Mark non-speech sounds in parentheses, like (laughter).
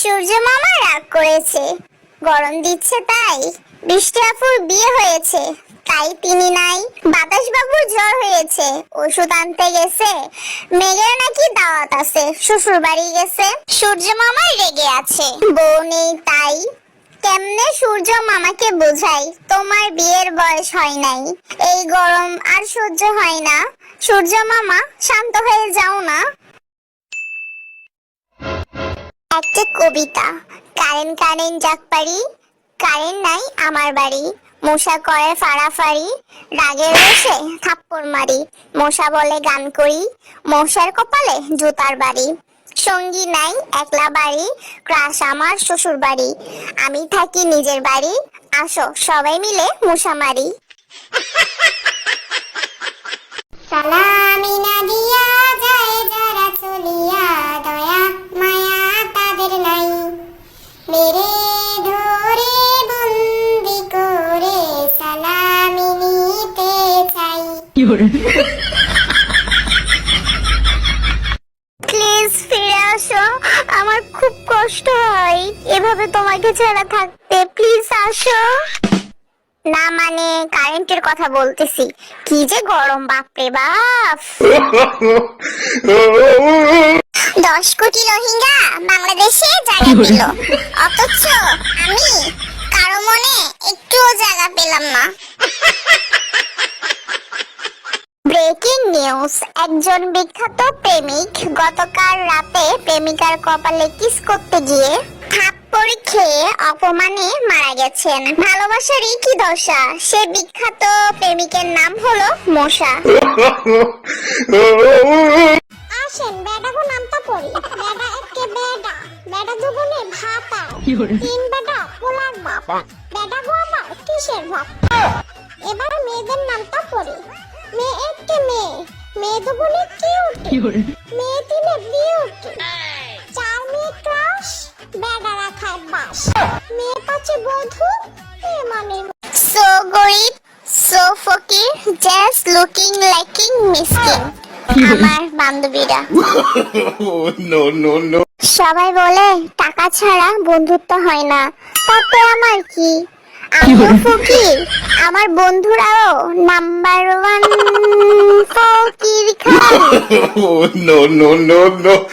সূর্য মামা রাগ করেছে। গরম দিচ্ছে তাই বৃষ্টি আপুর বিয়ে হয়েছে। তাই তিনি নাই বাতাস বাবুর জ্বর হয়েছে। ওষুধ আনতে গেছে মেঘের নাকি দাওয়াত আছে শ্বশুর বাড়ি গেছে। সূর্য মামা রেগে আছে। বউ নেই তাই কেমনে সূর্য মামাকে বোঝাই তোমার বিয়ের বয়স হয় নাই, এই গরম আর সহ্য হয় না। সূর্য মামা, শান্ত হয়ে যাও না। একটা কবিতা। কারেন কারেন্ট যাক পারি কারেন্ট নাই আমার বাড়ি। মশা করে ফাড়াফাড়ি রাগের বসে থাপ্পড় মারি। মশা বলে গান করি, মশার কপালে জুতার বাড়ি। সঙ্গী নাই একলা বাড়ি, ক্রাশ আমার শ্বশুর বাড়ি। আমি থাকি নিজের বাড়ি, আসো সবাই মিলে মশা মারি। সালামি প্লিজ ফিরে আসো। আমার খুব কষ্ট হয়। এভাবে তোমাকে ছাড়া থাকতে। প্লিজ আসো। না মানে কারেন্টের কথা বলতেছি। কি যে গরম বাপরে বাপ। দশ কোটি রোহিঙ্গা বাংলাদেশে জায়গা পেল। অথচ আমি কারও মনে একটুও জায়গা পেলাম না। নিউজ। একজন বিখ্যাত প্রেমিক গতকাল রাতে প্রেমিকার কপালে কিস করতে গিয়ে থাপ্পড় খেয়ে অপমানে মারা গেছেন। ভালোবাসারই কি দশা। সে বিখ্যাত প্রেমিকের নাম হলো মশা। আসেন বেডাগো নামটা পড়ি বেডা একে বেডা বেডা দুগুনে ভাতা। তিন বেডা পোলার বাপ। বেডাগো আমার কিসের বাপ? এবার মেয়েদের নামটা মেয়ে দুগুনে কিউট মেয়ে তিনে বিউটি চার মেয়ে ক্রাশ বেডা রাখায় বাস মেয়ে পাচ্ছে বধূ মেয়ে মানে সো গরিব সো ফকির জাস্ট লুকিং লাইকিং মিসকিন আমার বান্ধবীরা। (laughs) No, no, no. সবাই বলে টাকা ছাড়া বন্ধুত্ব হয় না। তাতে আমার কি? আমিও ফকির আমার বন্ধুরাও number one funky (laughs) no, no, no, no.